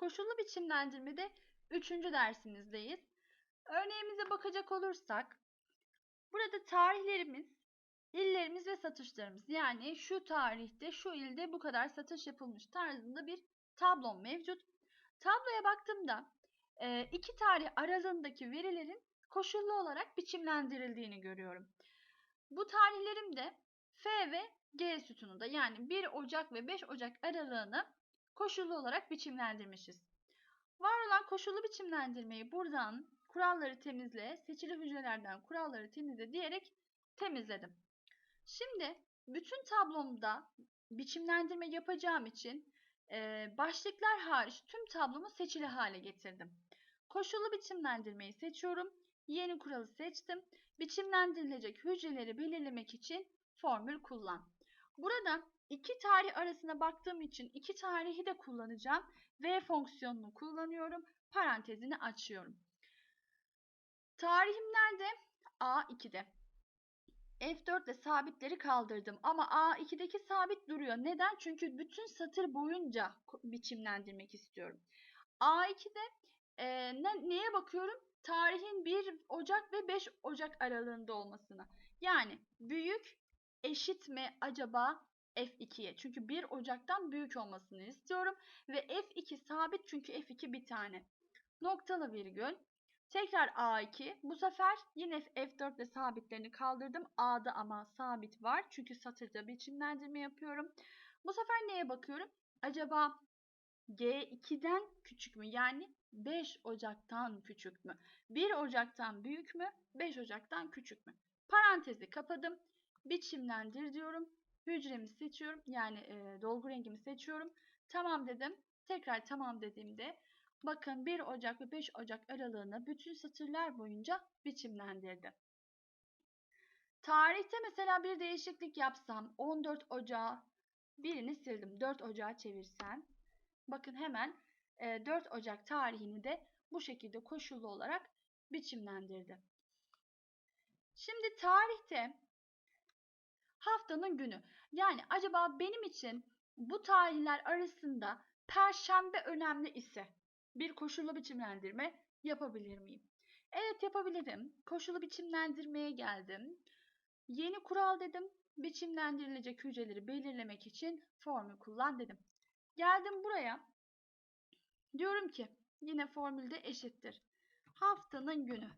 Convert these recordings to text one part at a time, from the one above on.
Koşullu biçimlendirmede 3. dersimizdeyiz. Örneğimize bakacak olursak burada tarihlerimiz, illerimiz ve satışlarımız yani şu tarihte şu ilde bu kadar satış yapılmış tarzında bir tablom mevcut. Tabloya baktığımda e, iki tarih aralığındaki verilerin koşullu olarak biçimlendirildiğini görüyorum. Bu tarihlerim de F ve G sütununda yani 1 Ocak ve 5 Ocak aralığını koşullu olarak biçimlendirmişiz. Var olan koşullu biçimlendirmeyi buradan kuralları temizle, seçili hücrelerden kuralları temizle diyerek temizledim. Şimdi bütün tablomda biçimlendirme yapacağım için e, başlıklar hariç tüm tablomu seçili hale getirdim. Koşullu biçimlendirmeyi seçiyorum. Yeni kuralı seçtim. Biçimlendirilecek hücreleri belirlemek için formül kullan. Burada iki tarih arasına baktığım için iki tarihi de kullanacağım. V fonksiyonunu kullanıyorum. Parantezini açıyorum. Tarihim nerede? A2'de. F4 ile sabitleri kaldırdım ama A2'deki sabit duruyor. Neden? Çünkü bütün satır boyunca biçimlendirmek istiyorum. A2'de e, ne, neye bakıyorum? Tarihin 1 Ocak ve 5 Ocak aralığında olmasına. Yani büyük eşit mi acaba F2'ye? Çünkü 1 Ocak'tan büyük olmasını istiyorum. Ve F2 sabit çünkü F2 bir tane. Noktalı virgül. Tekrar A2. Bu sefer yine F4 ile sabitlerini kaldırdım. A'da ama sabit var. Çünkü satırda biçimlendirme yapıyorum. Bu sefer neye bakıyorum? Acaba G2'den küçük mü? Yani 5 Ocak'tan küçük mü? 1 Ocak'tan büyük mü? 5 Ocak'tan küçük mü? Parantezi kapadım. Biçimlendir diyorum. Hücremi seçiyorum. Yani e, dolgu rengimi seçiyorum. Tamam dedim. Tekrar tamam dediğimde bakın 1 Ocak ve 5 Ocak aralığını bütün satırlar boyunca biçimlendirdi. Tarihte mesela bir değişiklik yapsam 14 Ocağı birini sildim. 4 Ocağı çevirsem bakın hemen 4 e, Ocak tarihini de bu şekilde koşullu olarak biçimlendirdi. Şimdi tarihte haftanın günü. Yani acaba benim için bu tarihler arasında perşembe önemli ise bir koşullu biçimlendirme yapabilir miyim? Evet yapabilirim. Koşullu biçimlendirmeye geldim. Yeni kural dedim. Biçimlendirilecek hücreleri belirlemek için formül kullan dedim. Geldim buraya. Diyorum ki yine formülde eşittir. Haftanın günü.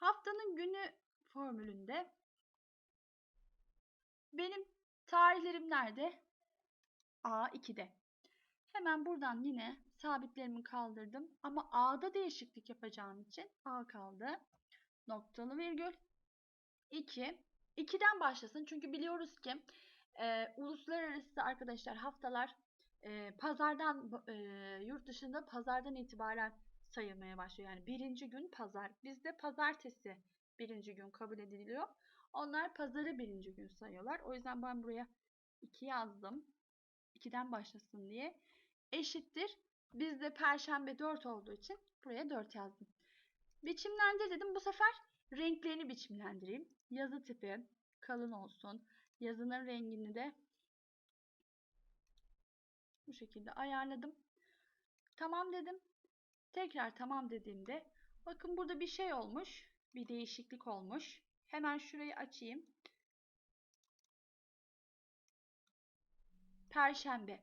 Haftanın günü formülünde benim tarihlerim nerede? A2'de. Hemen buradan yine sabitlerimi kaldırdım. Ama A'da değişiklik yapacağım için A kaldı. Noktalı virgül. 2. 2'den başlasın. Çünkü biliyoruz ki e, uluslararası arkadaşlar haftalar e, pazardan e, yurt dışında pazardan itibaren sayılmaya başlıyor. Yani birinci gün pazar. Bizde pazartesi birinci gün kabul ediliyor. Onlar pazarı birinci gün sayıyorlar. O yüzden ben buraya 2 yazdım. 2'den başlasın diye. Eşittir. Bizde perşembe 4 olduğu için buraya 4 yazdım. Biçimlendir dedim. Bu sefer renklerini biçimlendireyim. Yazı tipi kalın olsun. Yazının rengini de bu şekilde ayarladım. Tamam dedim. Tekrar tamam dediğimde bakın burada bir şey olmuş. Bir değişiklik olmuş. Hemen şurayı açayım. Perşembe.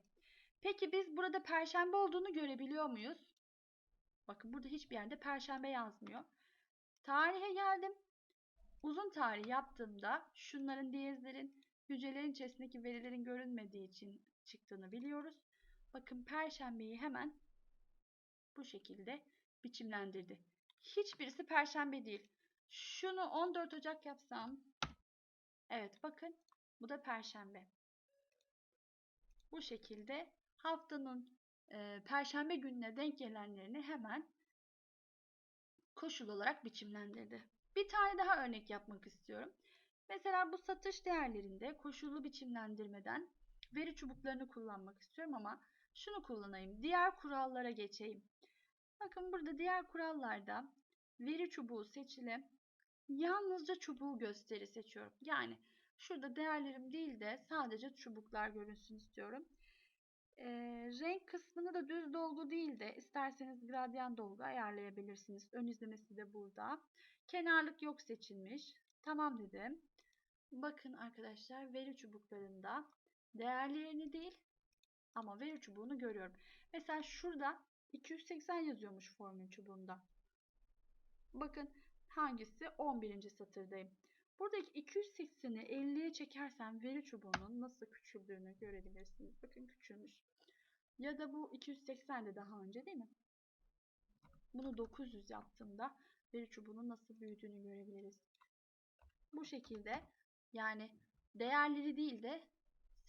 Peki biz burada perşembe olduğunu görebiliyor muyuz? Bakın burada hiçbir yerde perşembe yazmıyor. Tarihe geldim. Uzun tarih yaptığımda şunların diyezlerin hücrelerin içerisindeki verilerin görünmediği için çıktığını biliyoruz. Bakın perşembeyi hemen bu şekilde biçimlendirdi. Hiçbirisi perşembe değil. Şunu 14 Ocak yapsam. Evet bakın bu da perşembe. Bu şekilde haftanın e, perşembe gününe denk gelenlerini hemen koşul olarak biçimlendirdi. Bir tane daha örnek yapmak istiyorum. Mesela bu satış değerlerinde koşullu biçimlendirmeden veri çubuklarını kullanmak istiyorum ama şunu kullanayım. Diğer kurallara geçeyim. Bakın burada diğer kurallarda veri çubuğu seçili yalnızca çubuğu gösteri seçiyorum. Yani şurada değerlerim değil de sadece çubuklar görünsün istiyorum. e, renk kısmını da düz dolgu değil de isterseniz gradyan dolgu ayarlayabilirsiniz. Ön izlemesi de burada. Kenarlık yok seçilmiş. Tamam dedim. Bakın arkadaşlar veri çubuklarında değerlerini değil ama veri çubuğunu görüyorum. Mesela şurada 280 yazıyormuş formül çubuğunda. Bakın hangisi? 11. satırdayım. Buradaki 280'i 50'ye çekersem veri çubuğunun nasıl küçüldüğünü görebilirsiniz. Bakın küçülmüş. Ya da bu 280 de daha önce değil mi? Bunu 900 yaptığımda veri çubuğunun nasıl büyüdüğünü görebiliriz. Bu şekilde yani değerleri değil de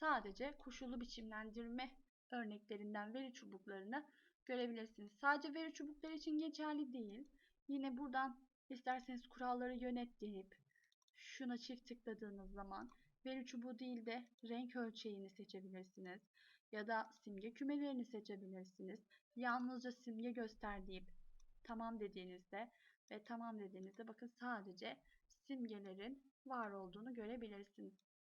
sadece koşullu biçimlendirme örneklerinden veri çubuklarını görebilirsiniz. Sadece veri çubukları için geçerli değil. Yine buradan isterseniz kuralları yönet deyip şuna çift tıkladığınız zaman veri çubuğu değil de renk ölçeğini seçebilirsiniz. Ya da simge kümelerini seçebilirsiniz. Yalnızca simge göster deyip tamam dediğinizde ve tamam dediğinizde bakın sadece simgelerin var olduğunu görebilirsiniz.